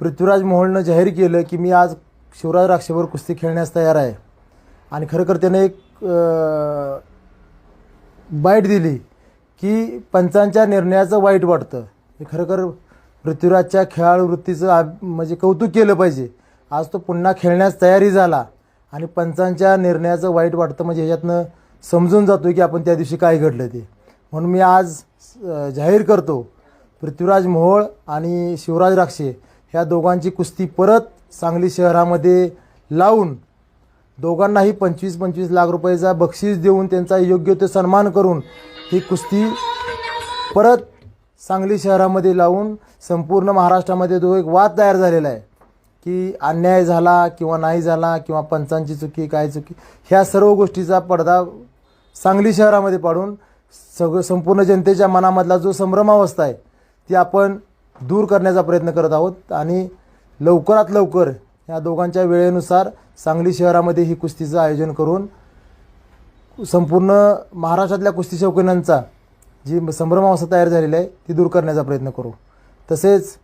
पृथ्वीराज मोहोळनं जाहीर केलं की मी आज शिवराज राक्षेवर कुस्ती खेळण्यास तयार आहे. आणि खरं कर त्यानं एक बाईट दिली की पंचांच्या निर्णयाचं वाईट वाटतं. हे खरोखर पृथ्वीराजच्या खेळाडू वृत्तीचं आ म्हणजे कौतुक केलं पाहिजे. आज तो पुन्हा खेळण्यास तयारी झाला आणि पंचांच्या निर्णयाचं वाईट वाटतं म्हणजे ह्याच्यातनं समजून जातो की आपण त्या दिवशी काय घडलं ते. म्हणून मी आज जाहीर करतो पृथ्वीराज मोहोळ आणि शिवराज राक्षे ह्या दोघांची कुस्ती परत सांगली शहरामध्ये लावून दोघांनाही पंचवीस पंचवीस लाख रुपयाचा बक्षीस देऊन त्यांचा योग्य ते सन्मान करून ही कुस्ती परत सांगली शहरामध्ये लावून संपूर्ण महाराष्ट्रामध्ये तो एक वाद तयार झालेला आहे की अन्याय झाला किंवा नाही झाला किंवा पंचांची चुकी काय चुकी ह्या सर्व गोष्टीचा पडदा सांगली शहरामध्ये पाडून सगळं संपूर्ण जनतेच्या मनामधला जो संभ्रमावस्था आहे ती आपण दूर करण्याचा प्रयत्न करत आहोत आणि लवकरात लवकर या दोघांच्या वेळेनुसार सांगली शहरामध्ये ही कुस्तीचं आयोजन करून संपूर्ण महाराष्ट्रातल्या कुस्ती शौकीनांचा जी संभ्रमावस्था तयार झालेली आहे ती दूर करण्याचा प्रयत्न करू. तसेच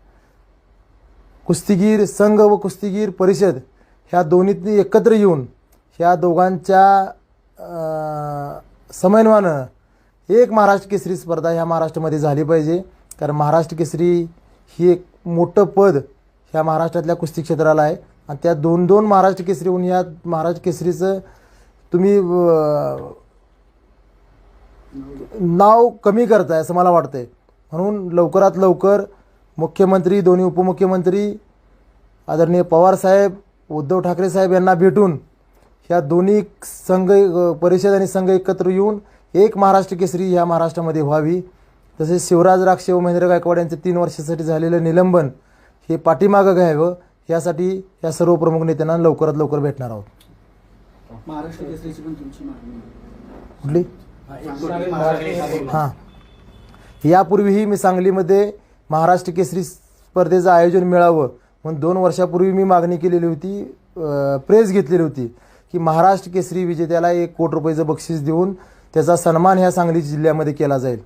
कुस्तीगीर संघ व कुस्तीगीर परिषद ह्या दोन्हीतनी एकत्र येऊन ह्या दोघांच्या समन्वयानं एक महाराष्ट्र केसरी स्पर्धा ह्या महाराष्ट्रामध्ये झाली पाहिजे. कारण महाराष्ट्र केसरी ही एक मोठं पद ह्या महाराष्ट्रातल्या कुस्ती क्षेत्राला आहे. आणि त्या दोन दोन महाराष्ट्र केसरी होऊन ह्या महाराष्ट्र केसरीचं तुम्ही नाव कमी करताय असं मला वाटतंय. म्हणून लवकरात लवकर मुख्यमंत्री दोन्ही उपमुख्यमंत्री आदरणीय पवारसाहेब उद्धव ठाकरे साहेब यांना भेटून ह्या दोन्ही संघ परिषद आणि संघ एकत्र येऊन एक महाराष्ट्र केसरी ह्या महाराष्ट्रामध्ये व्हावी. तसेच शिवराज राक्षे व महेंद्र गायकवाड यांचं तीन वर्षासाठी झालेलं निलंबन हे पाठीमागं घ्यावं यासाठी या सर्व प्रमुख नेत्यांना लवकरात लवकर भेटणार आहोत. महाराष्ट्र केसरीची पण तुमची मागणी आहे. कुठली? हां यापूर्वीही मी सांगलीमध्ये महाराष्ट्र केसरी स्पर्धेचं आयोजन मिळावं म्हणून दोन वर्षापूर्वी मी मागणी केलेली होती प्रेस घेतलेली होती की महाराष्ट्र केसरी विजेत्याला एक कोटी रुपयाचं बक्षीस देऊन त्याचा सन्मान ह्या सांगली जिल्ह्यामध्ये केला जाईल.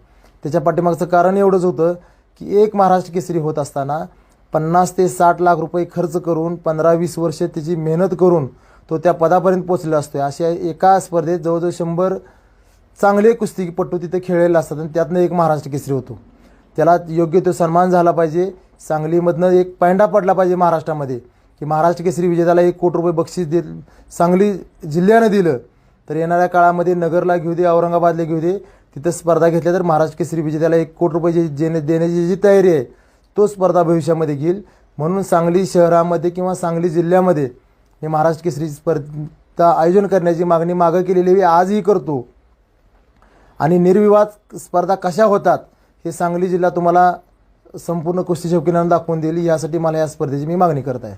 त्याच्या पाठीमागचं कारण एवढंच होतं की एक महाराष्ट्र केसरी होत असताना पन्नास ते साठ लाख रुपये खर्च करून पंधरा वीस वर्ष त्याची मेहनत करून तो त्या पदापर्यंत पोचलेला असतो अशा एका स्पर्धेत जवळजवळ शंभर चांगले कुस्तीपट्टू तिथे खेळलेले असतात आणि त्यातनं एक महाराष्ट्र केसरी होतो. त्याला योग्य तो सन्मान झाला पाहिजे. सांगलीमधनं एक पायंडा पडला पाहिजे महाराष्ट्रामध्ये की महाराष्ट्र केसरी विजेत्याला एक कोटी रुपये बक्षीस दे सांगली जिल्ह्यानं दिलं. तर येणाऱ्या काळामध्ये नगरला घेऊ दे औरंगाबादला घेऊ दे. तिथं स्पर्धा घेतल्या तर महाराष्ट्र केसरी विजेत्याला एक कोटी रुपये जे देण्याची जी तयारी आहे तो स्पर्धा भविष्यामध्ये घेईल. म्हणून सांगली शहरामध्ये किंवा सांगली जिल्ह्यामध्ये हे महाराष्ट्र केसरी स्पर्धा आयोजन करण्याची मागणी मागं केलेली मी आजही करतो. आणि निर्विवाद स्पर्धा कशा होतात हे सांगली जिल्हा तुम्हाला संपूर्ण कुस्ती शौकीनांना दाखवून दिली यासाठी मला या स्पर्धेची मी मागणी करत आहे.